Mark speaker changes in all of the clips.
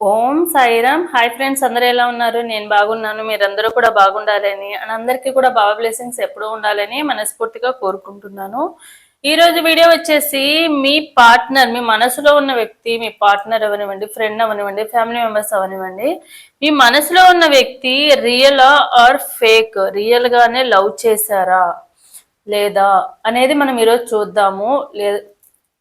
Speaker 1: ఓం Sairam. Hi friends అందరూ ఎలా ఉన్నారు? నేను బాగున్నాను. మీరందరూ కూడా బాగుండాలని అండ్ అందరికీ కూడా బాబా బ్లెస్సింగ్స్ ఎప్పుడూ ఉండాలని మనస్ఫూర్తిగా కోరుకుంటున్నాను. ఈరోజు వీడియో వచ్చేసి మీ పార్ట్నర్ మీ మనసులో ఉన్న వ్యక్తి మీ పార్ట్నర్ అవనివ్వండి ఫ్రెండ్ అవనివ్వండి ఫ్యామిలీ మెంబర్స్ అవనివ్వండి మీ మనసులో ఉన్న వ్యక్తి రియల్ ఆర్ ఫేక్? రియల్గానే లవ్ చేశారా? లేదా? అనేది మనం ఈరోజు చూద్దాము. లే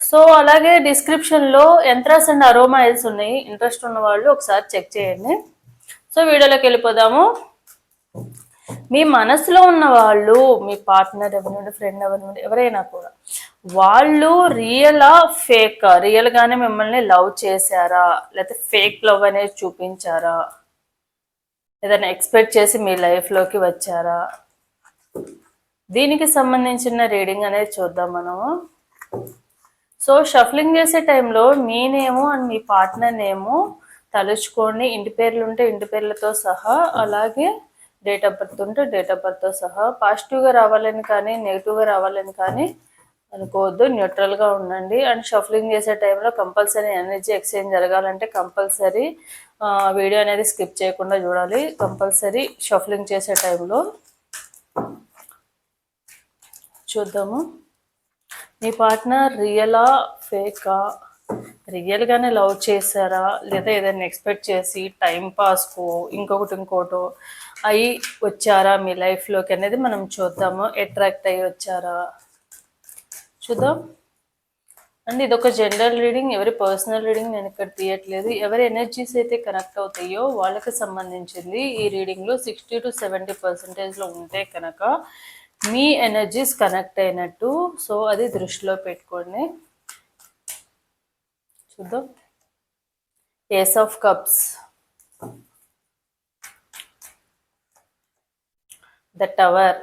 Speaker 1: సో అలాగే డిస్క్రిప్షన్లో ఎంట్రస్ అండ్ అరోమాయిల్స్ ఉన్నాయి. ఇంట్రెస్ట్ ఉన్న వాళ్ళు ఒకసారి చెక్ చేయండి. సో వీడియోలోకి వెళ్ళిపోదాము. మీ మనసులో ఉన్న వాళ్ళు మీ పార్ట్నర్ ఎవరినుండి ఫ్రెండ్ ఎవరినుండి ఎవరైనా కూడా వాళ్ళు రియలా ఫేక్ రియల్ గానే మిమ్మల్ని లవ్ చేశారా? లేకపోతే ఫేక్ లవ్ అనేది చూపించారా? ఏదైనా ఎక్స్పెక్ట్ చేసి మీ లైఫ్లోకి వచ్చారా? దీనికి సంబంధించిన రీడింగ్ అనేది చూద్దాం మనము. సో షఫ్లింగ్ చేసే టైంలో మీ నేము అండ్ మీ పార్ట్నర్ నేము తలుచుకోండి. ఇంటి పేర్లు ఉంటే ఇంటి పేర్లతో సహా అలాగే డేట్ ఆఫ్ బర్త్ ఉంటే డేట్ ఆఫ్ బర్త్తో సహా. పాజిటివ్గా రావాలని కానీ నెగిటివ్గా రావాలని కానీ అనుకోవద్దు. న్యూట్రల్గా ఉండండి. అండ్ షఫ్లింగ్ చేసే టైంలో కంపల్సరీ ఎనర్జీ ఎక్స్చేంజ్ జరగాలంటే కంపల్సరీ వీడియో అనేది స్కిప్ చేయకుండా చూడాలి. కంపల్సరీ షఫ్లింగ్ చేసే టైంలో చూద్దాము. మీ పార్ట్నర్ రియలా ఫేకా? రియల్గానే లవ్ చేశారా? లేదా ఏదైనా ఎక్స్పెక్ట్ చేసి టైం పాస్కో ఇంకొకటి ఇంకోటో అయి వచ్చారా మీ లైఫ్లోకి అనేది మనం చూద్దాము. అట్రాక్ట్ అయ్యి వచ్చారా? చూద్దాం. అండ్ ఇది ఒక జనరల్ రీడింగ్. ఎవరి పర్సనల్ రీడింగ్ నేను ఇక్కడ తీయట్లేదు. ఎవరి ఎనర్జీస్ అయితే కనెక్ట్ అవుతాయో వాళ్ళకి సంబంధించింది ఈ రీడింగ్లో సిక్స్టీ టు సెవెంటీ పర్సెంటేజ్లో ఉంటే కనుక మీ ఎనర్జీస్ కనెక్ట్ అయినట్టు. సో అది దృష్టిలో పెట్టుకోండి. చూద్దాం. Ace of cups the tower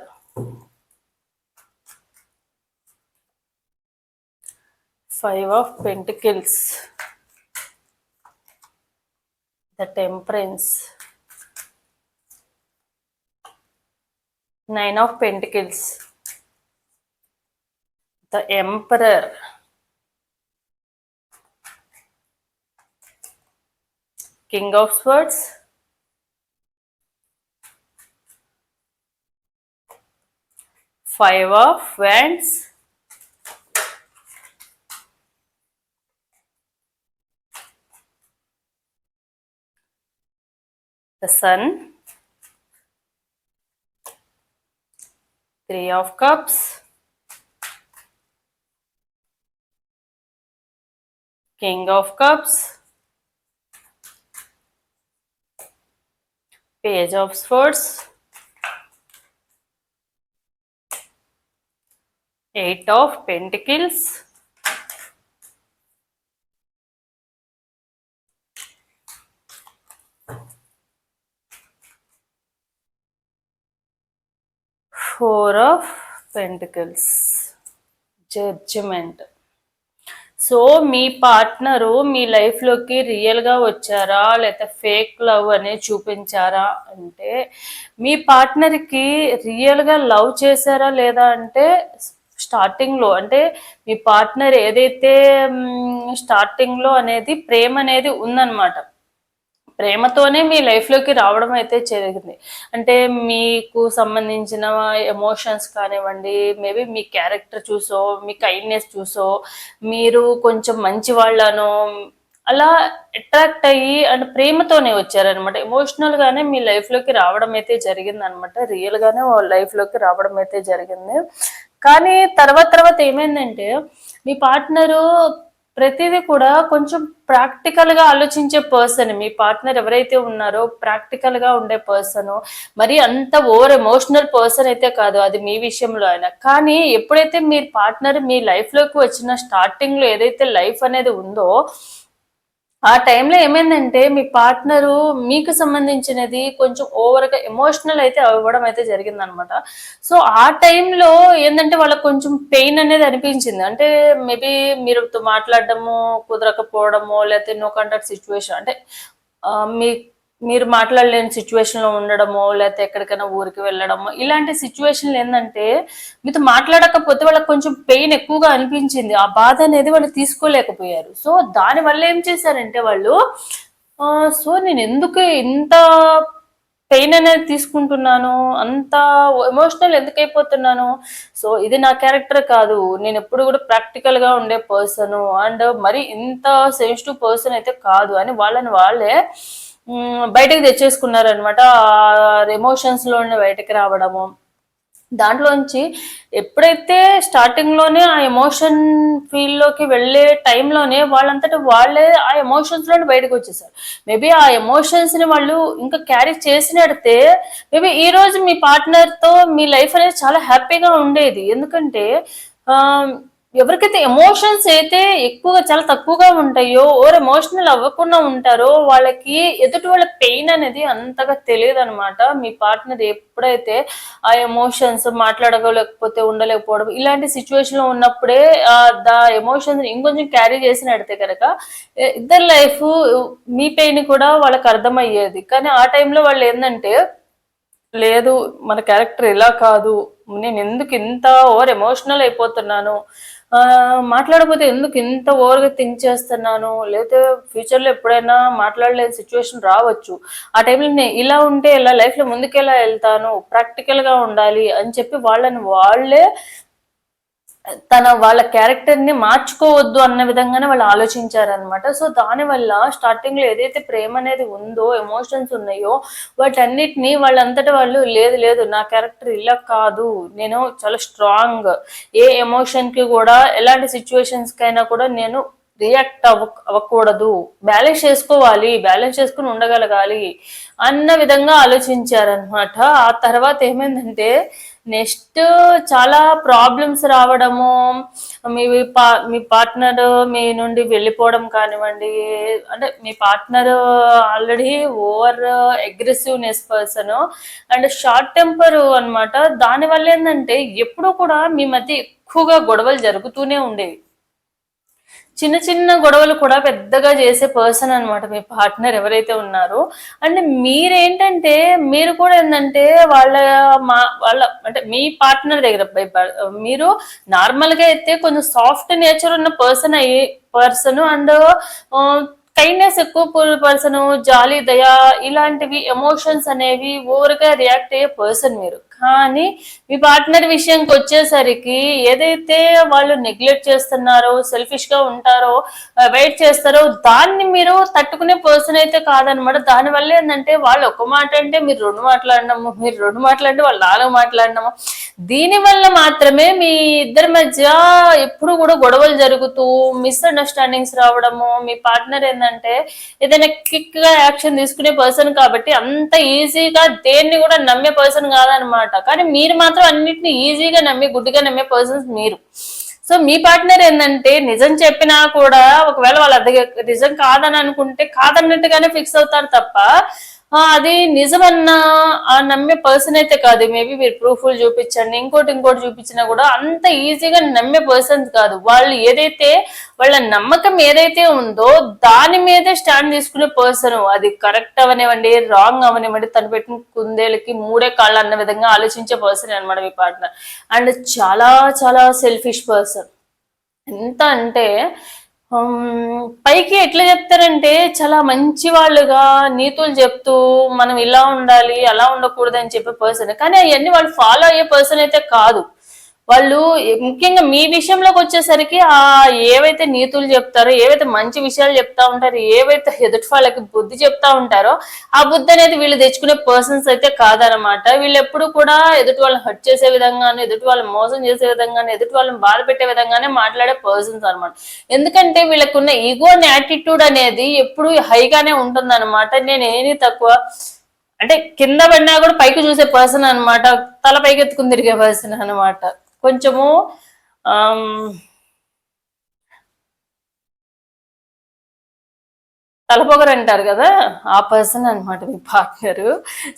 Speaker 1: five of pentacles the temperance Nine of Pentacles, the Emperor, King of Swords, Five of Wands, the Sun, Three of Cups, King of Cups, Page of Swords, Eight of Pentacles, four of pentacles judgement so me partner మీ లైఫ్లోకి రియల్గా వచ్చారా? లేకపోతే fake love అనేది చూపించారా? అంటే మీ పార్ట్నర్కి రియల్గా love చేశారా? లేదా అంటే స్టార్టింగ్లో అంటే మీ పార్ట్నర్ ఏదైతే స్టార్టింగ్లో అనేది ప్రేమ అనేది ఉందన్నమాట. ప్రేమతోనే మీ లైఫ్లోకి రావడం అయితే జరిగింది. అంటే మీకు సంబంధించిన ఎమోషన్స్ కానివ్వండి మేబీ మీ క్యారెక్టర్ చూసో మీ కైండ్నెస్ చూసో మీరు కొంచెం మంచి వాళ్ళను అలా అట్రాక్ట్ అయ్యి అండ్ ప్రేమతోనే వచ్చారనమాట ఎమోషనల్ గానే మీ లైఫ్లోకి రావడం అయితే జరిగింది అనమాట రియల్ గానే లైఫ్లోకి రావడం అయితే జరిగింది. కానీ తర్వాత తర్వాత ఏమైందంటే మీ పార్ట్నరు ప్రతిదీ కూడా కొంచెం ప్రాక్టికల్గా ఆలోచించే పర్సన్ మీ పార్ట్నర్ ఎవరైతే ఉన్నారో ప్రాక్టికల్గా ఉండే పర్సన్ మరి అంత ఓవర్ ఎమోషనల్ పర్సన్ అయితే కాదు అది మీ విషయంలో అయినా. కానీ ఎప్పుడైతే మీ పార్ట్నర్ మీ లైఫ్లోకి వచ్చిన స్టార్టింగ్లో ఏదైతే లైఫ్ అనేది ఉందో ఆ టైంలో ఏమైందంటే మీ పార్ట్నరు మీకు సంబంధించినది కొంచెం ఓవర్గా ఎమోషనల్ అయితే అవ్వడం అయితే జరిగిందనమాట. సో ఆ టైంలో ఏంటంటే వాళ్ళకి కొంచెం పెయిన్ అనేది అనిపించింది. అంటే మేబీ మీరుతో మాట్లాడడము కుదరకపోవడము లేకపోతే నో కాంటాక్ట్ సిచ్యువేషన్ అంటే మీ మీరు మాట్లాడలేని సిచ్యువేషన్లో ఉండడమో లేకపోతే ఎక్కడికైనా ఊరికి వెళ్ళడమో ఇలాంటి సిచ్యువేషన్లు ఏంటంటే మీతో మాట్లాడకపోతే వాళ్ళకి కొంచెం పెయిన్ ఎక్కువగా అనిపించింది. ఆ బాధ అనేది వాళ్ళు తీసుకోలేకపోయారు. సో దానివల్ల ఏం చేశారంటే వాళ్ళు సో నేను ఎందుకు ఇంత పెయిన్ అనేది తీసుకుంటున్నాను? అంత ఎమోషనల్ ఎందుకు అయిపోతున్నాను? సో ఇది నా క్యారెక్టర్ కాదు. నేను ఎప్పుడు కూడా ప్రాక్టికల్గా ఉండే పర్సన్ అండ్ మరి ఇంత సెన్సిటివ్ పర్సన్ అయితే కాదు అని వాళ్ళని వాళ్ళే బయటకు తెచ్చేసుకున్నారనమాట ఎమోషన్స్లోనే బయటకు రావడము. దాంట్లోంచి ఎప్పుడైతే స్టార్టింగ్లోనే ఆ ఎమోషన్ ఫీల్లోకి వెళ్ళే టైంలోనే వాళ్ళంతటా వాళ్ళే ఆ ఎమోషన్స్లోనే బయటకు వచ్చేసారు. మేబీ ఆ ఎమోషన్స్ని వాళ్ళు ఇంకా క్యారీ చేసినడితే మేబీ ఈరోజు మీ పార్ట్నర్తో మీ లైఫ్ అనేది చాలా హ్యాపీగా ఉండేది. ఎందుకంటే ఆ ఎవరికైతే ఎమోషన్స్ అయితే ఎక్కువగా చాలా తక్కువగా ఉంటాయో ఓర్ ఎమోషనల్ అవ్వకుండా ఉంటారో వాళ్ళకి ఎదుటి వాళ్ళ పెయిన్ అనేది అంతగా తెలియదు అనమాట మీ పార్ట్నర్ ఎప్పుడైతే ఆ ఎమోషన్స్ మాట్లాడగలేకపోతే ఉండలేకపోవడం ఇలాంటి సిచ్యువేషన్లో ఉన్నప్పుడే దా ఎమోషన్స్ ఇంకొంచెం క్యారీ చేసినడితే కనుక ఇద్దరు లైఫ్ మీ పెయిన్ కూడా వాళ్ళకి అర్థమయ్యేది. కానీ ఆ టైంలో వాళ్ళు ఏంటంటే లేదు మన క్యారెక్టర్ ఇలా కాదు నేను ఎందుకు ఇంత ఓవర్ ఎమోషనల్ అయిపోతున్నాను? మాట్లాడకపోతే ఎందుకు ఇంత ఓవర్గా థింక్ చేస్తున్నాను? లేకపోతే ఫ్యూచర్లో ఎప్పుడైనా మాట్లాడలేని సిచ్యువేషన్ రావచ్చు. ఆ టైంలో నేను ఇలా ఉంటే ఇలా లైఫ్లో ముందుకెలా వెళ్తాను? ప్రాక్టికల్గా ఉండాలి అని చెప్పి వాళ్ళని వాళ్ళే తన వాళ్ళ క్యారెక్టర్ని మార్చుకోవద్దు అన్న విధంగానే వాళ్ళు ఆలోచించారనమాట సో దానివల్ల స్టార్టింగ్లో ఏదైతే ప్రేమ అనేది ఉందో ఎమోషన్స్ ఉన్నాయో వాటన్నిటిని వాళ్ళంతటా వాళ్ళు లేదు లేదు నా క్యారెక్టర్ ఇలా కాదు నేను చాలా స్ట్రాంగ్ ఏ ఎమోషన్కి కూడా ఎలాంటి సిచ్యువేషన్స్ కైనా కూడా నేను రియాక్ట్ అవ్వ అవ్వకూడదు. బ్యాలెన్స్ చేసుకోవాలి బ్యాలెన్స్ చేసుకుని ఉండగలగాలి అన్న విధంగా ఆలోచించారనమాట ఆ తర్వాత ఏమైందంటే నెక్స్ట్ చాలా ప్రాబ్లమ్స్ రావడము మీ పా మీ పార్ట్నర్ మీ నుండి వెళ్ళిపోవడం కానివ్వండి అంటే మీ partner already over aggressiveness person. And short temper అన్నమాట. దానివల్ల ఏంటంటే ఎప్పుడూ కూడా మీ మధ్య ఎక్కువగా గొడవలు జరుగుతూనే ఉండేవి. చిన్న చిన్న గొడవలు కూడా పెద్దగా చేసే పర్సన్ అన్నమాట మీ పార్ట్నర్ ఎవరైతే ఉన్నారో. అండ్ మీరేంటంటే మీరు కూడా ఏంటంటే వాళ్ళ మా వాళ్ళ అంటే మీ పార్ట్నర్ దగ్గర బై- మీరు నార్మల్గా అయితే కొంచెం సాఫ్ట్ నేచర్ ఉన్న పర్సన్ అయ్యి పర్సన్ అండ్ కైండ్నెస్ ఎక్కువ పర్సన్ జాలి దయ ఇలాంటివి ఎమోషన్స్ అనేవి ఓవర్గా రియాక్ట్ అయ్యే పర్సన్ మీరు. కానీ మీ పార్ట్నర్ విషయంకి వచ్చేసరికి ఏదైతే వాళ్ళు నెగ్లెక్ట్ చేస్తున్నారో సెల్ఫిష్గా ఉంటారో వెయిట్ చేస్తారో దాన్ని మీరు తట్టుకునే పర్సన్ అయితే కాదనమాట. దాని వల్ల ఏంటంటే వాళ్ళు ఒక మాట అంటే మీరు రెండు మాట్లాడినాము మీరు రెండు మాట్లాడితే వాళ్ళు నాలుగు మాట్లాడినాము దీని వల్ల మాత్రమే మీ ఇద్దరి మధ్య ఎప్పుడు కూడా గొడవలు జరుగుతూ మిస్అండర్స్టాండింగ్స్ రావడము. మీ పార్ట్నర్ ఏంటంటే ఏదైనా క్విక్గా యాక్షన్ తీసుకునే పర్సన్ కాబట్టి అంత ఈజీగా దేన్ని కూడా నమ్మే పర్సన్ కాదనమాట. కానీ మీరు మాత్రం అన్నిటిని ఈజీగా నమ్మి గుడ్డిగా నమ్మే పర్సన్స్ మీరు. సో మీ పార్ట్నర్ ఏంటంటే నిజం చెప్పినా కూడా ఒకవేళ వాళ్ళ నిజం కాదని అనుకుంటే కాదన్నట్టుగానే ఫిక్స్ అవుతారు తప్ప అది నిజమన్న ఆ నమ్మే పర్సన్ అయితే కాదు. మేబీ మీరు ప్రూఫ్లు చూపించండి. ఇంకోటి ఇంకోటి చూపించినా కూడా అంత ఈజీగా నమ్మే పర్సన్స్ కాదు. వాళ్ళు ఏదైతే వాళ్ళ నమ్మకం ఏదైతే ఉందో దాని మీదే స్టాండ్ తీసుకునే పర్సన్ అది కరెక్ట్ అవనివ్వండి రాంగ్ అవనివ్వండి తను పెట్టిన కుందేలకి మూడే కాళ్ళు అన్న విధంగా ఆలోచించే పర్సన్ అనమాట మీ పార్ట్నర్ అండ్ చాలా చాలా సెల్ఫిష్ పర్సన్ ఎంత అంటే పైకి ఎట్లా చెప్తారంటే చాలా మంచి వాళ్ళుగా నీతులు చెప్తూ మనం ఇలా ఉండాలి అలా ఉండకూడదు అని చెప్పే పర్సన్ కానీ అవన్నీ వాళ్ళు ఫాలో అయ్యే పర్సన్ అయితే కాదు. వాళ్ళు ముఖ్యంగా మీ విషయంలోకి వచ్చేసరికి ఆ ఏవైతే నీతులు చెప్తారో ఏవైతే మంచి విషయాలు చెప్తా ఉంటారో ఏవైతే ఎదుటి వాళ్ళకి బుద్ధి చెప్తా ఉంటారో ఆ బుద్ధి అనేది వీళ్ళు తెచ్చుకునే పర్సన్స్ అయితే కాదనమాట వీళ్ళు ఎప్పుడు కూడా ఎదుటి వాళ్ళని హర్ట్ చేసే విధంగానే ఎదుటి వాళ్ళని మోసం చేసే విధంగానే ఎదుటి వాళ్ళని బాధ పెట్టే విధంగానే మాట్లాడే పర్సన్స్ అనమాట ఎందుకంటే వీళ్ళకున్న ఈగో అనే యాటిట్యూడ్ అనేది ఎప్పుడు హైగానే ఉంటుందన్నమాట. నేను ఏది తక్కువ అంటే కింద పడినా కూడా పైకి చూసే పర్సన్ అన్నమాట. తల పైకి ఎత్తుకుని తిరిగే పర్సన్ అన్నమాట. కొంచెము తలపొగరు అంటారు కదా ఆ పర్సన్ అనమాట మీ పార్ట్నర్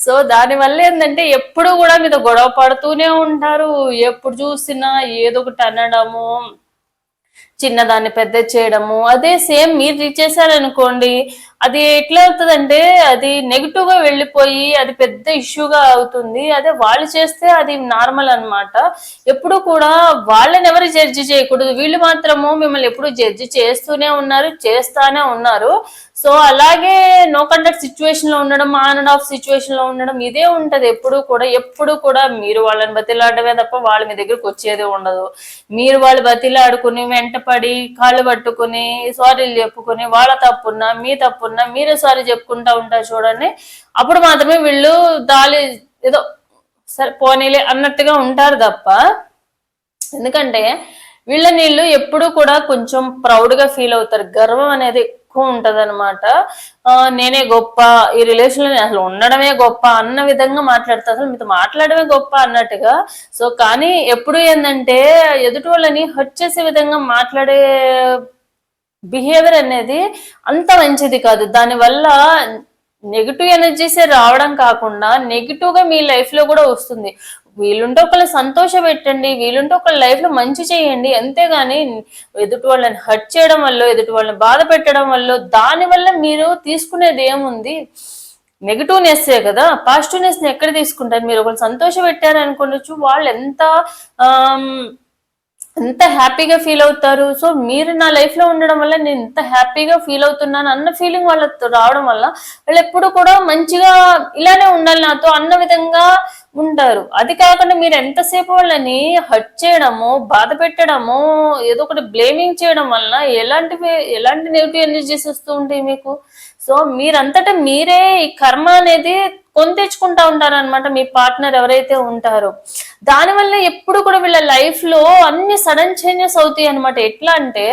Speaker 1: సో దానివల్ల ఏంటంటే ఎప్పుడు కూడా మీతో గొడవ పడుతూనే ఉంటారు. ఎప్పుడు చూసినా ఏదో ఒకటి అనడము. చిన్నదాన్ని పెద్ద చేయడము అదే సేమ్ మీరు రీచ్ చేశారనుకోండి అది ఎట్లా అవుతుందంటే అది నెగిటివ్గా వెళ్ళిపోయి అది పెద్ద ఇష్యూగా అవుతుంది. అదే వాళ్ళు చేస్తే అది నార్మల్ అనమాట ఎప్పుడు కూడా వాళ్ళని ఎవరు జడ్జి చేయకూడదు. వీళ్ళు మాత్రము మిమ్మల్ని ఎప్పుడు జడ్జి చేస్తూనే ఉన్నారు చేస్తానే ఉన్నారు. సో అలాగే నో కండక్ట్ సిచ్యువేషన్లో ఉండడం ఆన్ అండ్ ఆఫ్ సిచ్యువేషన్లో ఉండడం ఇదే ఉంటది. ఎప్పుడు కూడా ఎప్పుడు కూడా మీరు వాళ్ళని బతిలాడమే తప్ప వాళ్ళ మీ దగ్గరకు వచ్చేదే ఉండదు. మీరు వాళ్ళు బతిలాడుకుని వెంటపడి కాళ్ళు పట్టుకుని సారీలు చెప్పుకుని వాళ్ళ తప్పున్నా మీ తప్పున్నా మీరే సారీ చెప్పుకుంటా ఉంటారు చూడండి. అప్పుడు మాత్రమే వీళ్ళు దాలి ఏదో సరే పోనీలే అన్నట్టుగా ఉంటారు తప్ప. ఎందుకంటే వీళ్ళ నీళ్ళు ఎప్పుడు కూడా కొంచెం ప్రౌడ్గా ఫీల్ అవుతారు. గర్వం అనేది ఎక్కువ ఉంటది అనమాట నేనే గొప్ప ఈ రిలేషన్లో అసలు ఉండడమే గొప్ప అన్న విధంగా మాట్లాడతా. అసలు మీతో మాట్లాడమే గొప్ప అన్నట్టుగా. సో కానీ ఎప్పుడు ఏంటంటే ఎదుటి వాళ్ళని హర్ట్ చేసే విధంగా మాట్లాడే బిహేవియర్ అనేది అంత మంచిది కాదు. దానివల్ల నెగిటివ్ ఎనర్జీసే రావడం కాకుండా నెగిటివ్గా మీ లైఫ్లో కూడా వస్తుంది. వీళ్ళుంటే ఒకళ్ళని సంతోష పెట్టండి వీళ్ళుంటే ఒకళ్ళ లైఫ్లో మంచి చేయండి. అంతేగాని ఎదుటి వాళ్ళని హర్ట్ చేయడం వల్ల ఎదుటి వాళ్ళని బాధ పెట్టడం వల్ల దాని వల్ల మీరు తీసుకునేది ఏముంది? నెగిటివ్నెస్సే కదా? పాజిటివ్నెస్ని ఎక్కడ తీసుకుంటారు? మీరు ఒకళ్ళు సంతోష పెట్టారు అనుకోవచ్చు వాళ్ళు ఎంత ఎంత హ్యాపీగా ఫీల్ అవుతారు? సో మీరు నా లైఫ్లో ఉండడం వల్ల నేను ఎంత హ్యాపీగా ఫీల్ అవుతున్నాను అన్న ఫీలింగ్ వాళ్ళతో రావడం వల్ల వాళ్ళు ఎప్పుడు కూడా మంచిగా ఇలానే ఉండాలి నాతో అన్న విధంగా ఉంటారు. అది కాకుండా మీరు ఎంతసేపు వాళ్ళని హర్ట్ చేయడము బాధ పెట్టడము ఏదో ఒకటి బ్లేమింగ్ చేయడం వల్ల ఎలాంటివి ఎలాంటి నెగిటివ్ ఎనర్జీస్ వస్తూ ఉంటాయి మీకు? సో మీరంతటా మీరే ఈ కర్మ అనేది కొని తెచ్చుకుంటా ఉంటారనమాట మీ పార్ట్నర్ ఎవరైతే ఉంటారో. దానివల్ల ఎప్పుడు కూడా వీళ్ళ లైఫ్లో అన్ని సడన్ చేంజెస్ అవుతాయి అనమాట ఎట్లా అంటే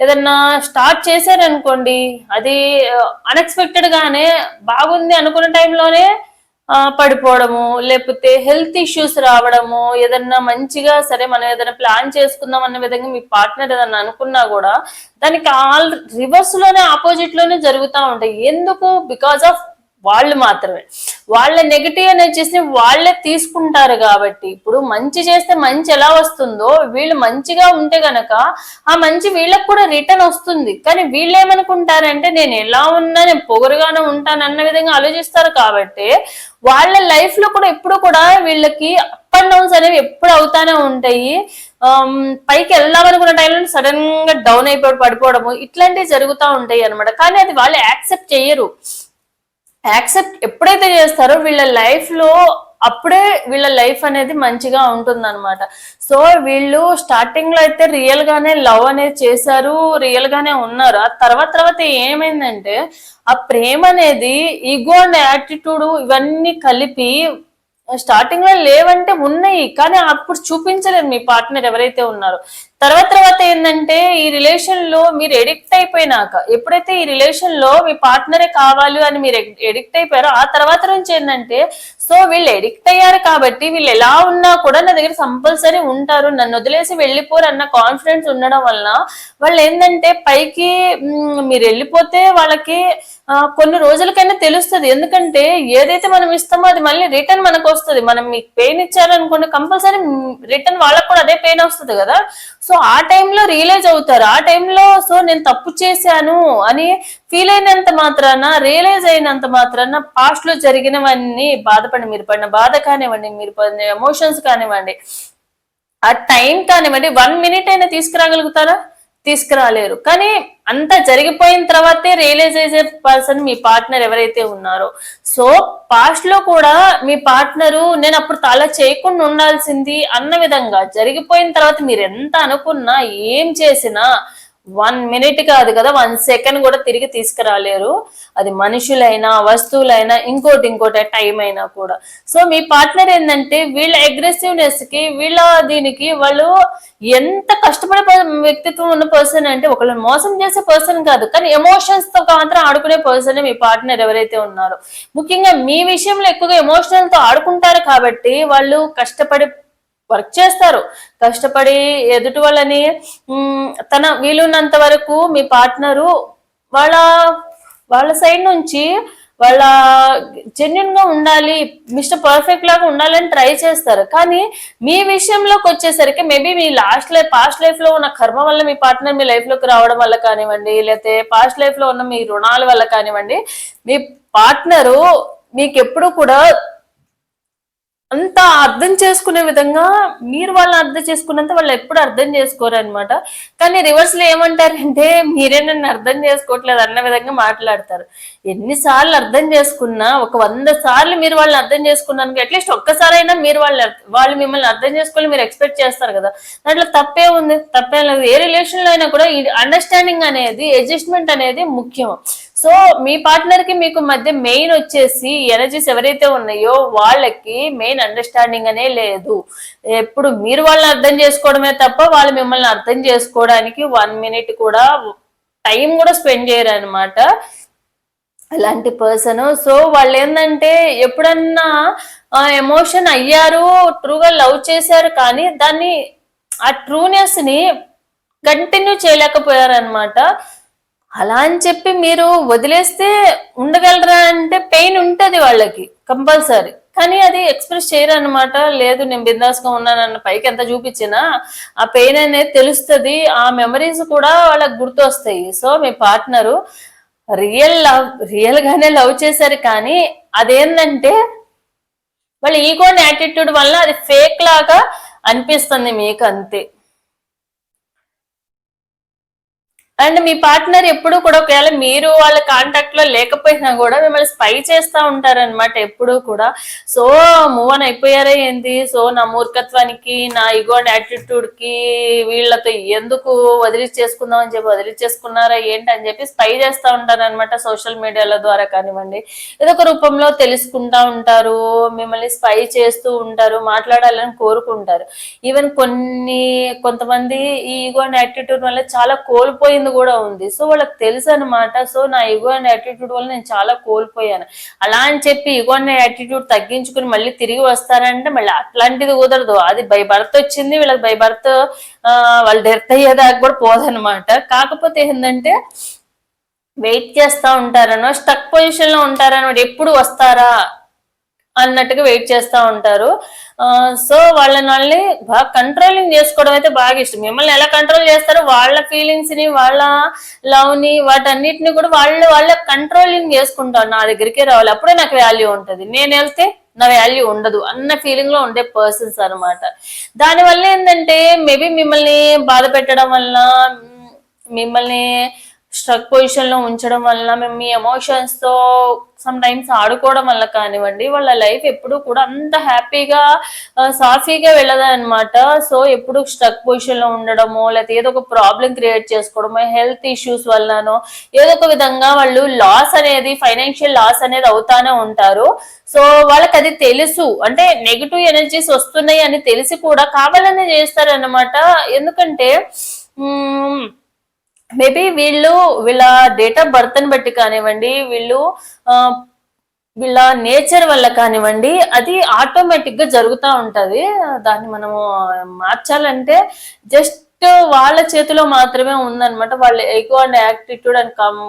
Speaker 1: ఏదన్నా స్టార్ట్ చేశారనుకోండి అది uh, అన్ఎక్స్పెక్టెడ్ గానే బాగుంది అనుకున్న టైంలోనే పడిపోవడము లేకపోతే హెల్త్ ఇష్యూస్ రావడము ఏదన్నా మంచిగా సరే మనం ఏదైనా ప్లాన్ చేసుకుందాం అన్న విధంగా మీ పార్ట్నర్ ఏదన్నా అనుకున్నా కూడా దానికి ఆల్ రివర్స్లోనే ఆపోజిట్లోనే జరుగుతూ ఉంటాయి. ఎందుకు? బికాస్ ఆఫ్ వాళ్ళు మాత్రమే. వాళ్ళ నెగిటివ్ అని వచ్చేసి వాళ్ళే తీసుకుంటారు కాబట్టి ఇప్పుడు మంచి చేస్తే మంచి ఎలా వస్తుందో వీళ్ళు మంచిగా ఉంటే గనక ఆ మంచి వీళ్ళకి కూడా రిటర్న్ వస్తుంది. కానీ వీళ్ళు ఏమనుకుంటారంటే నేను ఎలా ఉన్నా నేను పొగరుగానే ఉంటాను అన్న విధంగా ఆలోచిస్తారు కాబట్టి వాళ్ళ లైఫ్లో కూడా ఎప్పుడు కూడా వీళ్ళకి అప్ అండ్ డౌన్స్ అనేవి ఎప్పుడు అవుతానే ఉంటాయి. పైకి వెళ్దాం అనుకున్న టైంలో సడన్గా డౌన్ అయిపోయి పడిపోవడము ఇట్లాంటివి జరుగుతూ ఉంటాయి అనమాట కానీ అది వాళ్ళు యాక్సెప్ట్ చేయరు. యాక్సెప్ట్ ఎప్పుడైతే చేస్తారో వీళ్ళ లైఫ్లో అప్పుడే వీళ్ళ లైఫ్ అనేది మంచిగా ఉంటుంది అనమాట సో వీళ్ళు స్టార్టింగ్లో అయితే రియల్ గానే లవ్ అనేది చేశారు రియల్ గానే ఉన్నారు. ఆ తర్వాత తర్వాత ఏమైందంటే ఆ ప్రేమ అనేది ఈగో అండ్ యాటిట్యూడ్ ఇవన్నీ కలిపి స్టార్టింగ్లో లేవంటే ఉన్నాయి కానీ అప్పుడు చూపించలేదు మీ పార్ట్నర్ ఎవరైతే ఉన్నారో. తర్వాత తర్వాత ఏంటంటే ఈ రిలేషన్లో మీరు ఎడిక్ట్ అయిపోయినాక ఎప్పుడైతే ఈ రిలేషన్లో మీ పార్ట్నరే కావాలి అని మీరు ఎడిక్ట్ అయిపోయారో ఆ తర్వాత నుంచి ఏంటంటే సో వీళ్ళు ఎడిక్ట్ అయ్యారు కాబట్టి వీళ్ళు ఎలా ఉన్నా కూడా నా దగ్గర కంపల్సరీ ఉంటారు నన్ను వదిలేసి వెళ్ళిపోరు అన్న కాన్ఫిడెన్స్ ఉండడం వల్ల వాళ్ళు ఏంటంటే పైకి మీరు వెళ్ళిపోతే వాళ్ళకి కొన్ని రోజులకైనా తెలుస్తుంది. ఎందుకంటే ఏదైతే మనం ఇస్తామో అది మళ్ళీ రిటర్న్ మనకు వస్తుంది మనం మీకు పెయిన్ ఇచ్చారనుకోండి కంపల్సరీ రిటర్న్ వాళ్ళకు కూడా అదే పెయిన్ వస్తుంది కదా. సో ఆ టైంలో రియలైజ్ అవుతారు. ఆ టైంలో సో నేను తప్పు చేశాను అని ఫీల్ అయినంత మాత్రాన రియలైజ్ అయినంత మాత్రాన పాస్ట్లో జరిగినవన్నీ బాధపడి మీరు పడిన బాధ కానివ్వండి మీరు పడిన ఎమోషన్స్ కానివ్వండి ఆ టైం కానివ్వండి వన్ మినిట్ అయినా తీసుకురాగలుగుతారా? తీసుకురాలేరు. కానీ అంత జరిగిపోయిన తర్వాతే రియలైజ్ చేసే పర్సన్ మీ పార్ట్నర్ ఎవరైతే ఉన్నారో. సో పాస్ట్లో కూడా మీ పార్ట్నరు నేను అప్పుడు తల చేయకుండా ఉండాల్సింది అన్న విధంగా జరిగిపోయిన తర్వాత మీరు ఎంత అనుకున్నా ఏం చేసినా వన్ మినిట్ కాదు కదా వన్ సెకండ్ కూడా తిరిగి తీసుకురాలేరు. అది మనుషులైనా వస్తువులైనా ఇంకోటి ఇంకోటి టైం అయినా కూడా. సో మీ పార్ట్నర్ ఏంటంటే వీళ్ళ అగ్రెసివ్నెస్కి వీళ్ళ దీనికి వాళ్ళు ఎంత కష్టపడే వ్యక్తిత్వం ఉన్న పర్సన్ అంటే ఒకళ్ళని మోసం చేసే పర్సన్ కాదు కానీ ఎమోషన్స్తో మాత్రం ఆడుకునే పర్సన్ మీ పార్ట్నర్ ఎవరైతే ఉన్నారో. ముఖ్యంగా మీ విషయంలో ఎక్కువగా ఎమోషనల్తో ఆడుకుంటారు కాబట్టి వాళ్ళు కష్టపడి వర్క్ చేస్తారు. కష్టపడి ఎదుటి వాళ్ళని తన వీలున్నంత వరకు మీ పార్ట్నరు వాళ్ళ వాళ్ళ సైడ్ నుంచి వాళ్ళ జెన్యున్గా ఉండాలి మిస్టర్ పర్ఫెక్ట్ లాగా ఉండాలని ట్రై చేస్తారు. కానీ మీ విషయంలోకి వచ్చేసరికి మేబీ మీ లాస్ట్ లైఫ్ పాస్ట్ లైఫ్లో ఉన్న కర్మ వల్ల మీ పార్ట్నర్ మీ లైఫ్లోకి రావడం వల్ల కానివ్వండి లేకపోతే పాస్ట్ లైఫ్లో ఉన్న మీ రుణాల వల్ల కానివ్వండి మీ పార్ట్నరు మీకు ఎప్పుడు కూడా అంత అర్థం చేసుకునే విధంగా మీరు వాళ్ళని అర్థం చేసుకున్నంత వాళ్ళు ఎప్పుడు అర్థం చేసుకోరు అనమాట కానీ రివర్స్లో ఏమంటారంటే మీరే నన్ను అర్థం చేసుకోవట్లేదు అన్న విధంగా మాట్లాడతారు. ఎన్నిసార్లు అర్థం చేసుకున్నా ఒక వంద సార్లు మీరు వాళ్ళని అర్థం చేసుకున్నాను అట్లీస్ట్ ఒక్కసారైనా మీరు వాళ్ళని వాళ్ళు మిమ్మల్ని అర్థం చేసుకోవాలి మీరు ఎక్స్పెక్ట్ చేస్తారు కదా. దాంట్లో తప్పే ఉంది. తప్పే లేదు. ఏ రిలేషన్లో అయినా కూడా అండర్స్టాండింగ్ అనేది అడ్జస్ట్మెంట్ అనేది ముఖ్యం. సో మీ పార్ట్నర్కి మీకు మధ్య మెయిన్ వచ్చేసి ఎనర్జీస్ ఎవరైతే ఉన్నాయో వాళ్ళకి మెయిన్ అండర్స్టాండింగ్ అనే లేదు. ఎప్పుడు మీరు వాళ్ళని అర్థం చేసుకోవడమే తప్ప వాళ్ళు మిమ్మల్ని అర్థం చేసుకోవడానికి వన్ మినిట్ కూడా టైం కూడా స్పెండ్ చేయరు అనమాట అలాంటి పర్సన్ సో వాళ్ళు ఏంటంటే ఎప్పుడన్నా ఎమోషన్ అయ్యారు ట్రూగా లవ్ చేశారు కానీ దాన్ని ఆ ట్రూనెస్ని కంటిన్యూ చేయలేకపోయారు అనమాట అలా అని చెప్పి మీరు వదిలేస్తే ఉండగలరా అంటే పెయిన్ ఉంటుంది వాళ్ళకి కంపల్సరీ. కానీ అది ఎక్స్ప్రెస్ చేయరు అనమాట లేదు నేను బిందాస్గా ఉన్నానన్న పైకి ఎంత చూపించినా ఆ పెయిన్ అనేది తెలుస్తుంది. ఆ మెమరీస్ కూడా వాళ్ళకి గుర్తు వస్తాయి సో మీ పార్ట్నరు రియల్ లవ్ రియల్గానే లవ్ చేశారు కానీ అదేంటంటే వాళ్ళ ఈగోన్ యాటిట్యూడ్ వల్ల అది ఫేక్ లాగా అనిపిస్తుంది మీకు అంతే అండ్ మీ పార్ట్నర్ ఎప్పుడు కూడా ఒకవేళ మీరు వాళ్ళ కాంటాక్ట్లో లేకపోయినా కూడా మిమ్మల్ని స్పై చేస్తూ ఉంటారనమాట ఎప్పుడు కూడా. సో మూవ్ అని అయిపోయారా ఏంది? సో నా మూర్ఖత్వానికి నా ఇగో అండ్ యాటిట్యూడ్కి వీళ్ళతో ఎందుకు వదిలి చేసుకుందాం అని చెప్పి వదిలి చేసుకున్నారా ఏంటి అని చెప్పి స్పై చేస్తూ ఉంటారనమాట సోషల్ మీడియాల ద్వారా కానివ్వండి. ఏదో ఒక రూపంలో తెలుసుకుంటా ఉంటారు మిమ్మల్ని స్పై చేస్తూ ఉంటారు మాట్లాడాలని కోరుకుంటారు. ఈవెన్ కొన్ని కొంతమంది ఈ ఈగో అండ్ యాటిట్యూడ్ వల్ల చాలా కోల్పోయింది కూడా ఉంది. సో వాళ్ళకి తెలుసు అనమాట సో నా ఇగో అనే యాటిట్యూడ్ వల్ల నేను చాలా కోల్పోయాను. అలా అని చెప్పి ఇగో అనే యాటిట్యూడ్ తగ్గించుకుని మళ్ళీ తిరిగి వస్తారంటే మళ్ళీ అట్లాంటిది కుదరదు. అది బై బర్త్ వచ్చింది వీళ్ళకి బై బర్త్ వాళ్ళు డెత్ అయ్యేదాకా కూడా పోదనమాట కాకపోతే ఏంటంటే వెయిట్ చేస్తూ ఉంటారనో స్టక్ పొజిషన్లో ఉంటారనమాట ఎప్పుడు వస్తారా? అన్నట్టుగా వెయిట్ చేస్తూ ఉంటారు. సో వాళ్ళని వాళ్ళని బాగా కంట్రోలింగ్ చేసుకోవడం అయితే బాగా ఇష్టం. మిమ్మల్ని ఎలా కంట్రోల్ చేస్తారో వాళ్ళ ఫీలింగ్స్ని వాళ్ళ లవ్ని వాటన్నిటిని కూడా వాళ్ళు వాళ్ళ కంట్రోలింగ్ చేసుకుంటారు. నా దగ్గరికి రావాలి. అప్పుడే నాకు వాల్యూ ఉంటుంది. నేను వెళ్తే నా వాల్యూ ఉండదు అన్న ఫీలింగ్లో ఉండే పర్సన్స్ అనమాట దానివల్ల ఏంటంటే మేబీ మిమ్మల్ని బాధ పెట్టడం వల్ల మిమ్మల్ని స్ట్రక్ పొజిషన్లో ఉంచడం వల్ల మేము మీ ఎమోషన్స్తో సమ్ టైమ్స్ ఆడుకోవడం వల్ల కానివ్వండి వాళ్ళ లైఫ్ ఎప్పుడు కూడా అంత హ్యాపీగా సాఫీగా వెళ్ళదనమాట సో ఎప్పుడు స్ట్రక్ పొజిషన్లో ఉండడమో లేకపోతే ఏదో ఒక ప్రాబ్లం క్రియేట్ చేసుకోవడమో హెల్త్ ఇష్యూస్ వల్లనో ఏదో ఒక విధంగా వాళ్ళు లాస్ అనేది ఫైనాన్షియల్ లాస్ అనేది అవుతానే ఉంటారు. సో వాళ్ళకి అది తెలుసు. అంటే నెగిటివ్ ఎనర్జీస్ వస్తున్నాయి అని తెలిసి కూడా కావాలనే చేస్తారన్నమాట. ఎందుకంటే మేబీ వీళ్ళు వీళ్ళ డేట్ ఆఫ్ బర్త్ని బట్టి కానివ్వండి వీళ్ళు వీళ్ళ నేచర్ వల్ల కానివ్వండి అది ఆటోమేటిక్గా జరుగుతూ ఉంటది. దాన్ని మనము మార్చాలంటే జస్ట్ వాళ్ళ చేతిలో మాత్రమే ఉందన్నమాట. వాళ్ళ ego and attitude and come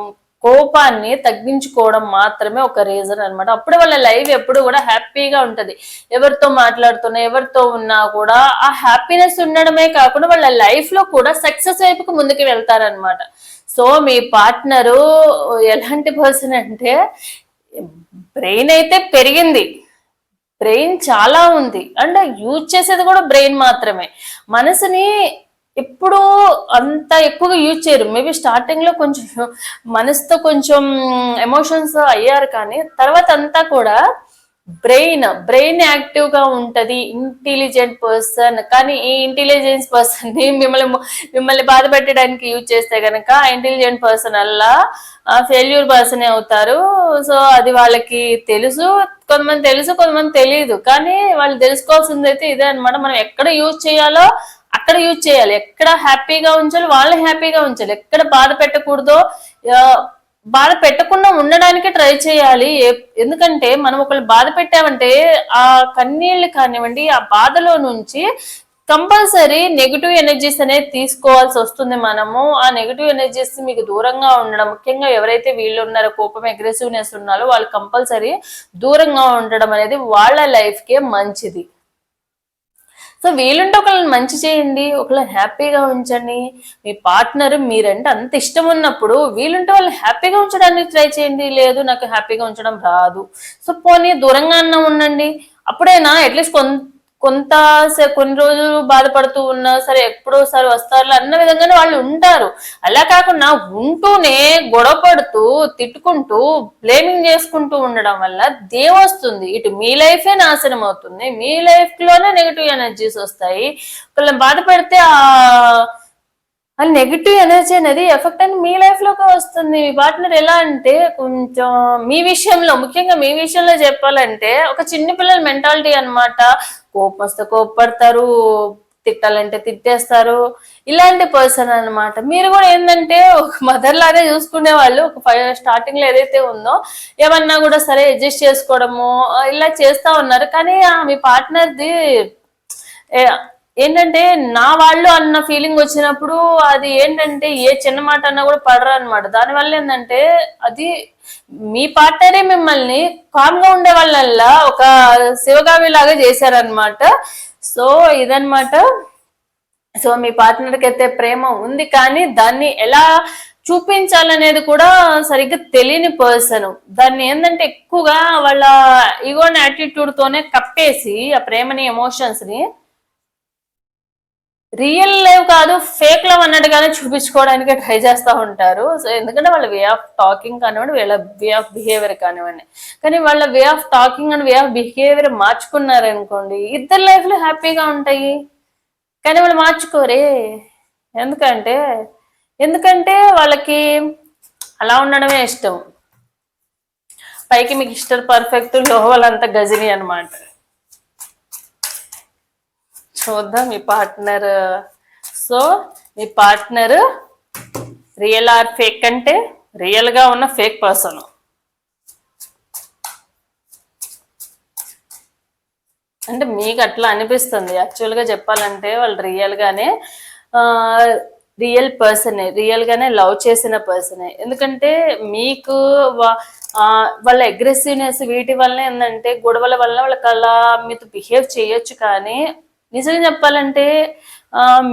Speaker 1: కోపాన్ని తగ్గించుకోవడం మాత్రమే ఒక రీజన్ అనమాట అప్పుడు వాళ్ళ లైఫ్ ఎప్పుడు కూడా హ్యాపీగా ఉంటది. ఎవరితో మాట్లాడుతున్నా ఎవరితో ఉన్నా కూడా ఆ హ్యాపీనెస్ ఉండడమే కాకుండా వాళ్ళ లైఫ్లో కూడా సక్సెస్ వైపుకు ముందుకు వెళ్తారనమాట సో మీ పార్ట్నరు ఎలాంటి పర్సన్ అంటే బ్రెయిన్ అయితే పెరిగింది. బ్రెయిన్ చాలా ఉంది. అండ్ యూజ్ చేసేది కూడా బ్రెయిన్ మాత్రమే. మనసుని ఎప్పుడు అంత ఎక్కువగా యూజ్ చేయరు. మేబీ స్టార్టింగ్లో కొంచెం మనసుతో కొంచెం ఎమోషన్స్ అయ్యారు కానీ తర్వాత అంతా కూడా బ్రెయిన్ బ్రెయిన్ యాక్టివ్గా ఉంటది. ఇంటెలిజెంట్ పర్సన్ కానీ ఈ ఇంటెలిజెన్స్ పర్సన్ని మిమ్మల్ని మిమ్మల్ని బాధ పెట్టడానికి యూజ్ చేస్తే కనుక ఇంటెలిజెంట్ పర్సన్ అలా ఫెయిల్యూర్ పర్సన్ అవుతారు. సో అది వాళ్ళకి తెలుసు. కొంతమంది తెలుసు కొంతమంది తెలియదు. కానీ వాళ్ళు తెలుసుకోవాల్సింది అయితే ఇదే అనమాట మనం ఎక్కడ యూజ్ చేయాలో అక్కడ యూజ్ చేయాలి. ఎక్కడ హ్యాపీగా ఉంచాలి వాళ్ళని హ్యాపీగా ఉంచాలి. ఎక్కడ బాధ పెట్టకూడదో బాధ పెట్టకుండా ఉండడానికి ట్రై చేయాలి. ఎందుకంటే మనం ఒకళ్ళు బాధ పెట్టామంటే ఆ కన్నీళ్ళు కానివ్వండి ఆ బాధలో నుంచి కంపల్సరీ నెగిటివ్ ఎనర్జీస్ అనేది తీసుకోవాల్సి వస్తుంది మనము. ఆ నెగిటివ్ ఎనర్జీస్ మీకు దూరంగా ఉండడం ముఖ్యంగా ఎవరైతే వీళ్ళు ఉన్నారో కోపం అగ్రెసివ్నెస్ ఉన్నారో వాళ్ళు కంపల్సరీ దూరంగా ఉండడం అనేది వాళ్ళ లైఫ్కే మంచిది. సో వీలుంటే ఒకళ్ళని మంచి చేయండి ఒకళ్ళని హ్యాపీగా ఉంచండి. మీ పార్ట్నర్ మీరంటే అంత ఇష్టం ఉన్నప్పుడు వీలుంటే వాళ్ళని హ్యాపీగా ఉంచడానికి ట్రై చేయండి. లేదు నాకు హ్యాపీగా ఉంచడం రాదు. సో పోనీ దూరంగా అన్న ఉండండి. అప్పుడైనా అట్లీస్ట్ కొంత కొంత కొన్ని రోజులు బాధపడుతూ ఉన్నా సరే ఎప్పుడోసారి వస్తారు అన్న విధంగానే వాళ్ళు ఉంటారు. అలా కాకుండా ఉంటూనే గొడవ పడుతూ తిట్టుకుంటూ బ్లేమింగ్ చేసుకుంటూ ఉండడం వల్ల దేవస్తుంది ఇటు మీ లైఫే నాశనం అవుతుంది. మీ లైఫ్లోనే నెగిటివ్ ఎనర్జీస్ వస్తాయి. ఒకళ్ళని బాధ పెడితే ఆ ఆ నెగిటివ్ ఎనర్జీ అనేది ఎఫెక్ట్ అని మీ లైఫ్లోకి వస్తుంది. మీ పార్ట్నర్ ఎలా అంటే కొంచెం మీ విషయంలో ముఖ్యంగా మీ విషయంలో చెప్పాలంటే ఒక చిన్న పిల్లల మెంటాలిటీ అన్నమాట. కోపం వస్తే కోప్పడతారు తిట్టాలంటే తిట్టేస్తారు. ఇలాంటి పర్సన్ అన్నమాట. మీరు కూడా ఏంటంటే ఒక మదర్ లాగా చూసుకునే వాళ్ళు ఒక ఫైవ్ స్టార్టింగ్లో ఏదైతే ఉందో ఏమన్నా కూడా సరే అడ్జస్ట్ చేసుకోవడము ఇలా చేస్తా ఉన్నారు. కానీ మీ పార్ట్నర్ది ఏంటంటే నా వాళ్ళు అన్న ఫీలింగ్ వచ్చినప్పుడు అది ఏంటంటే ఏ చిన్న మాట అన్నా కూడా పడరు అనమాట దానివల్ల ఏంటంటే అది మీ పార్ట్నరే మిమ్మల్ని కామ్గా ఉండే వాళ్ళల్లా ఒక శివగామి లాగా చేశారనమాట సో ఇదనమాట సో మీ పార్ట్నర్కి అయితే ప్రేమ ఉంది కానీ దాన్ని ఎలా చూపించాలనేది కూడా సరిగ్గా తెలియని పర్సన్ దాన్ని ఏంటంటే ఎక్కువగా వాళ్ళ ఈగోని యాటిట్యూడ్తోనే కప్పేసి ఆ ప్రేమని ఎమోషన్స్ని రియల్ లైవ్ కాదు ఫేక్ లవ్ అన్నట్టుగానే చూపించుకోవడానికి ట్రై చేస్తూ ఉంటారు. సో ఎందుకంటే వాళ్ళ వే ఆఫ్ టాకింగ్ కానివ్వండి వీళ్ళ వే ఆఫ్ బిహేవియర్ కానివ్వండి. కానీ వాళ్ళ way of talking and way of behaviour మార్చుకున్నారనుకోండి ఇద్దరు లైఫ్లు హ్యాపీగా ఉంటాయి. కానీ వాళ్ళు మార్చుకోరే. ఎందుకంటే ఎందుకంటే వాళ్ళకి అలా ఉండడమే ఇష్టం. పైకి మీకు ఇష్టం పర్ఫెక్ట్ లోపలంతా గజిని అన్నమాట. చూద్దాం మీ పార్ట్నర్. సో మీ పార్ట్నర్ రియల్ ఆర్ ఫేక్ అంటే రియల్గా ఉన్న ఫేక్ పర్సన్. అంటే మీకు అట్లా అనిపిస్తుంది. యాక్చువల్గా చెప్పాలంటే వాళ్ళు రియల్గానే రియల్ పర్సనే రియల్గానే లవ్ చేసిన పర్సనే ఎందుకంటే మీకు వా- వాళ్ళ అగ్రెసివ్నెస్ వీటి వల్ల ఏంటంటే గొడవల వల్ల వాళ్ళకి అలా మీతో బిహేవ్ చేయొచ్చు కానీ నిజంగా చెప్పాలంటే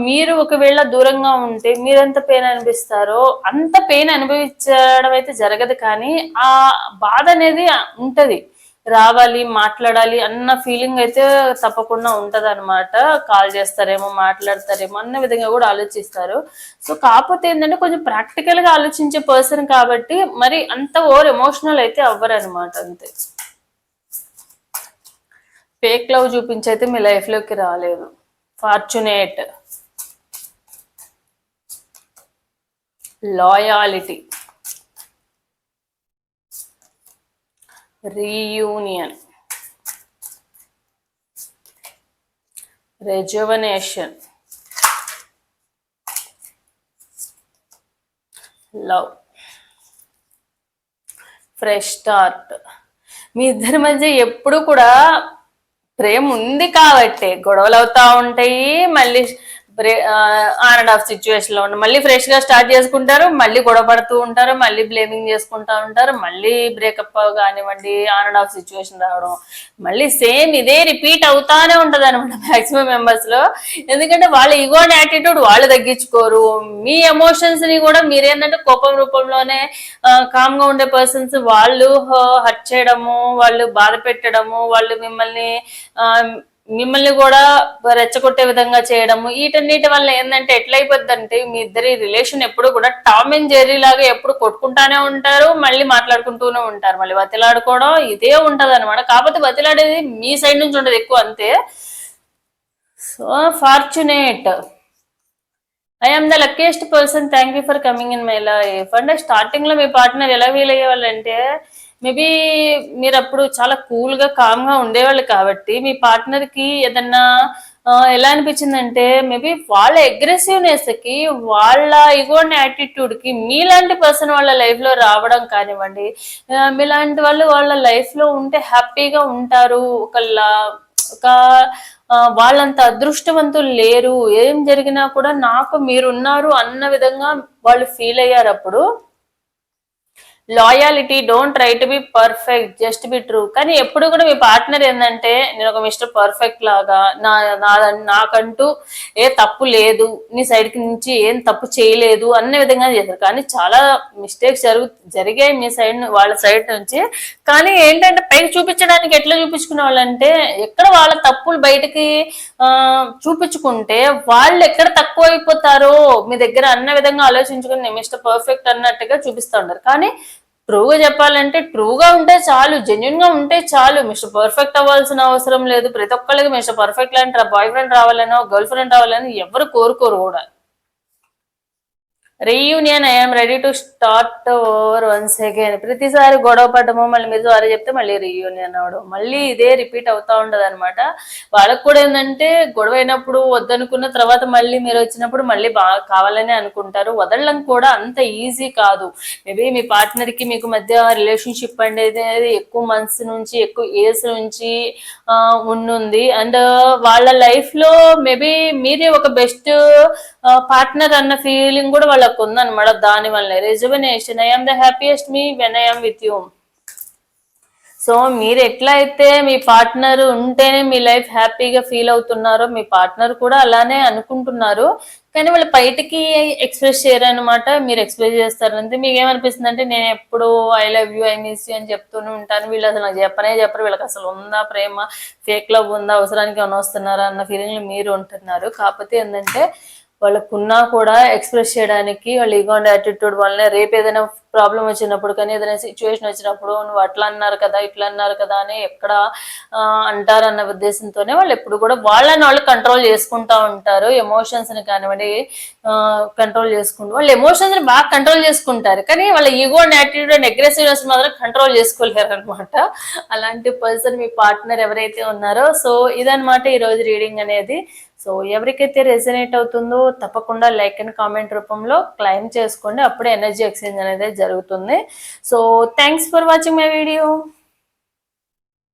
Speaker 1: మీరు ఒకవేళ దూరంగా ఉంటే మీరు ఎంత పెయిన్ అనిపిస్తారో అంత పెయిన్ అనుభవించడం అయితే జరగదు కానీ ఆ బాధ అనేది ఉంటుంది. రావాలి మాట్లాడాలి అన్న ఫీలింగ్ అయితే తప్పకుండా ఉంటుంది అనమాట కాల్ చేస్తారేమో మాట్లాడతారేమో అన్న విధంగా కూడా ఆలోచిస్తారు. సో కాకపోతే ఏంటంటే కొంచెం ప్రాక్టికల్గా ఆలోచించే పర్సన్ కాబట్టి మరి అంత ఓవర్ ఎమోషనల్ అయితే అవ్వరు అనమాట అంతే. ఫేక్ లవ్ చూపించైతే మీ లైఫ్లోకి రాలేదు. Fortunate loyalty reunion rejuvenation love fresh start మీ ఇద్దరి మధ్య ఎప్పుడు కూడా ప్రేమ ఉంది కాబట్టి గొడవలు అవుతా ఉంటాయి మళ్ళీ ఆన్ అండ్ ఆఫ్ సిచ్యువేషన్లో ఉండి మళ్ళీ ఫ్రెష్గా స్టార్ట్ చేసుకుంటారు మళ్ళీ గొడవ పడుతూ ఉంటారు మళ్ళీ బ్లేమింగ్ చేసుకుంటా ఉంటారు మళ్ళీ బ్రేకప్ కానివ్వండి ఆన్ అండ్ ఆఫ్ సిచ్యువేషన్ రావడం మళ్ళీ సేమ్ ఇదే రిపీట్ అవుతానే ఉంటది అనమాట మాక్సిమం మెంబర్స్లో. ఎందుకంటే వాళ్ళ ఈగోన్ యాటిట్యూడ్ వాళ్ళు తగ్గించుకోరు. మీ ఎమోషన్స్ని కూడా మీరేంటంటే కోపం రూపంలోనే కామ్గా ఉండే పర్సన్స్ వాళ్ళు హర్ట్ చేయడము వాళ్ళు బాధ పెట్టడము వాళ్ళు మిమ్మల్ని ఆ, మిమ్మల్ని కూడా రెచ్చగొట్టే విధంగా చేయడము వీటన్నిటి వల్ల ఏంటంటే ఎట్లయిపోద్దంటే మీ ఇద్దరి రిలేషన్ ఎప్పుడు కూడా టామ్ అండ్ జెర్రీ లాగా ఎప్పుడు కొట్టుకుంటానే ఉంటారు మళ్ళీ మాట్లాడుకుంటూనే ఉంటారు. మళ్ళీ బతిలాడుకోవడం ఇదే ఉంటది అనమాట కాకపోతే బతిలాడేది మీ సైడ్ నుంచి ఉండదు ఎక్కువ అంతే. So fortunate I am the luckiest person thank you for coming in my life అంటే స్టార్టింగ్లో మీ పార్ట్నర్ ఎలా ఫీల్ అయ్యేవాళ్ళంటే మేబీ మీరు అప్పుడు చాలా కూల్గా కామ్గా ఉండేవాళ్ళు కాబట్టి మీ పార్ట్నర్కి ఏదన్నా ఎలా అనిపించిందంటే మేబీ వాళ్ళ అగ్రెసివ్నెస్కి వాళ్ళ ఇగోని యాటిట్యూడ్కి మీలాంటి పర్సన్ వాళ్ళ లైఫ్లో రావడం కానివ్వండి మీలాంటి వాళ్ళు వాళ్ళ లైఫ్లో ఉంటే హ్యాపీగా ఉంటారు ఒకలా ఒక వాళ్ళంత అదృష్టవంతులు లేరు ఏం జరిగినా కూడా నాకు మీరున్నారు అన్న విధంగా వాళ్ళు ఫీల్ అయ్యారు అప్పుడు loyalty don't try to be perfect just be true. కానీ ఎప్పుడు కూడా మీ పార్ట్నర్ ఏంటంటే నేను ఒక మిస్టర్ పర్ఫెక్ట్ లాగా నా నా- నాకంటూ ఏ తప్పు లేదు నీ సైడ్కి నుంచి ఏం తప్పు చేయలేదు అన్న విధంగా చేశారు. కానీ చాలా మిస్టేక్స్ జరుగు జరిగాయి మీ సైడ్ వాళ్ళ సైడ్ నుంచి. కానీ ఏంటంటే పైకి చూపించడానికి ఎట్లా చూపించుకునే వాళ్ళంటే ఎక్కడ వాళ్ళ తప్పులు బయటకి చూపించుకుంటే వాళ్ళు ఎక్కడ తక్కువ అయిపోతారో మీ దగ్గర అన్న విధంగా ఆలోచించుకుని నేను మిస్టర్ పర్ఫెక్ట్ అన్నట్టుగా చూపిస్తూ ఉంటారు కానీ ట్రూగా చెప్పాలంటే ట్రూగా ఉంటే చాలు జెన్యున్గా ఉంటే చాలు మిస్టర్ పర్ఫెక్ట్ అవ్వాల్సిన అవసరం లేదు. ప్రతి ఒక్కళ్ళకి మిస్టర్ పర్ఫెక్ట్ లాంటి బాయ్ ఫ్రెండ్ రావాలనో గర్ల్ ఫ్రెండ్ రావాలని ఎవరు కోరుకోరు కూడా. Reunion I'm ready to start over once again ప్రతిసారి గొడవ పడము మళ్ళీ మీరు సారీ చెప్తే మళ్ళీ రీయూనియన్ అవడం మళ్ళీ ఇదే రిపీట్ అవుతా ఉండదు అనమాట వాళ్ళకు కూడా ఏంటంటే గొడవ అయినప్పుడు వద్దనుకున్న తర్వాత మళ్ళీ మీరు వచ్చినప్పుడు మళ్ళీ బాగా కావాలని అనుకుంటారు. వదలడం కూడా అంత ఈజీ కాదు. మేబీ మీ పార్ట్నర్కి మీకు మధ్య రిలేషన్షిప్ అనేది ఎక్కువ మంత్స్ నుంచి ఎక్కువ ఇయర్స్ నుంచి ఆ, ఉన్నుంది అండ్ వాళ్ళ లైఫ్లో మేబీ మీరే ఒక బెస్ట్ పార్ట్నర్ అన్న ఫీలింగ్ కూడా వాళ్ళకు ఉందన్నమాట దాని వల్ల rejuvenation I'm the happiest me when I'm with you so మీరు ఎట్లా అయితే మీ పార్ట్నర్ ఉంటేనే మీ లైఫ్ హ్యాపీగా ఫీల్ అవుతున్నారో మీ పార్ట్నర్ కూడా అలానే అనుకుంటున్నారు. కానీ వాళ్ళు బయటికి ఎక్స్ప్రెస్ చేయరనమాట మీరు ఎక్స్ప్రెస్ చేస్తారంటే మీకు ఏమనిపిస్తుంది అంటే నేను ఎప్పుడు I love you I miss you అని చెప్తూనే ఉంటాను. వీళ్ళు అసలు నాకు చెప్పనే చెప్పరు. వీళ్ళకి అసలు ఉందా ప్రేమ? ఫేక్ లవ్ ఉందా? అవసరానికి అనొస్తున్నారా వస్తున్నారా? అన్న ఫీలింగ్ మీరు ఉంటున్నారు. కాకపోతే ఏంటంటే వాళ్ళకున్నా కూడా ఎక్స్ప్రెస్ చేయడానికి వాళ్ళు ఈగో అండ్ యాటిట్యూడ్ వల్లనే రేపు ఏదైనా ప్రాబ్లం వచ్చినప్పుడు కానీ ఏదైనా సిచ్యువేషన్ వచ్చినప్పుడు నువ్వు అట్లా అన్నారు కదా ఇట్లా అన్నారు కదా అని ఎక్కడ అంటారన్న ఉద్దేశంతోనే వాళ్ళు ఎప్పుడు కూడా వాళ్ళని వాళ్ళు కంట్రోల్ చేసుకుంటా ఉంటారు. ఎమోషన్స్ని కానివ్వండి కంట్రోల్ చేసుకుంటూ వాళ్ళు ఎమోషన్స్ని బాగా కంట్రోల్ చేసుకుంటారు. కానీ వాళ్ళ ego and attitude and aggressiveness మాత్రం కంట్రోల్ చేసుకోలేరు అనమాట అలాంటి పర్సన్ మీ పార్ట్నర్ ఎవరైతే ఉన్నారో సో ఇదనమాట ఈ రోజు రీడింగ్ అనేది. సో ఎవరికైతే రెజనేట్ అవుతుందో తప్పకుండా లైక్ అండ్ కామెంట్ రూపంలో క్లైమ్ చేసుకోండి. అప్పుడే ఎనర్జీ ఎక్స్చేంజ్ అనేది జరుగుతుంది. So thanks for watching my video.